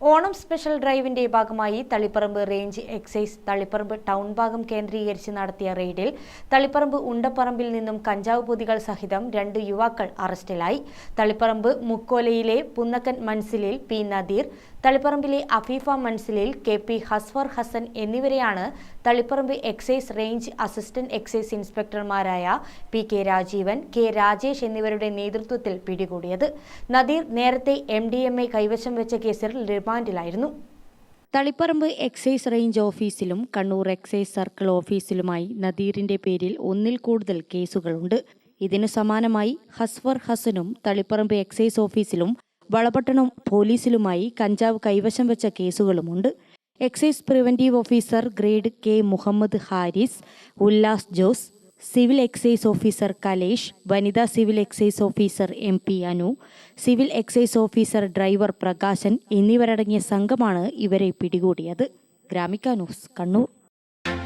Onam special ഡ്രൈവിന്റെ ഭാഗമായി Taliparamba range excise Taliparamba town ഭാഗം കേന്ദ്രീകരിച്ച് നടത്തിയ റെയ്ഡിൽ തളിപ്പറമ്പ് ഉണ്ടപ്പറമ്പിൽ നിന്നും കഞ്ചാവ് പൊതികൾ സഹിതം രണ്ട് യുവാക്കൾ അറസ്റ്റിലായി. തളിപ്പറമ്പ് മുക്കോലയിലെ പുന്നക്കൻ മൻസിലിൽ പി നദീർ തളിപ്പറമ്പിലെ അഫീഫ മൻസിലിൽ കെ പി ഹസ്ഫർ ഹസൻ എന്നിവരെയാണ് Taliparamba excise range assistant excise ഇൻസ്പെക്ടർമാരായ P K Rajeevan K Rajesh എന്നിവരുടെ നേതൃത്വത്തിൽ പിടികൂടിയത്. നദീർ നേരത്തെ എം ഡി എം എ കൈവശം വെച്ച കേസിൽ റിമാൻഡിലായിരുന്നു. തളിപ്പറമ്പ് എക്സൈസ് റേഞ്ച് ഓഫീസിലും കണ്ണൂർ എക്സൈസ് സർക്കിൾ ഓഫീസിലുമായി നദീറിന്റെ പേരിൽ ഒന്നിൽ കൂടുതൽ കേസുകളുണ്ട്. ഇതിനു സമാനമായി ഹസ്ഫർ ഹസനും തളിപ്പറമ്പ് എക്സൈസ് ഓഫീസിലും വളപട്ടണം പോലീസിലുമായി കഞ്ചാവ് കൈവശം വെച്ച കേസുകളുമുണ്ട്. Excise preventive officer grade K Muhammad Haris Ullas Jose civil excise officer Kalesh വനിതാ civil excise officer M P Anu civil excise officer driver Prakashan എന്നിവരടങ്ങിയ സംഘമാണ് ഇവരെ പിടികൂടിയത്. Gramika news Kannur.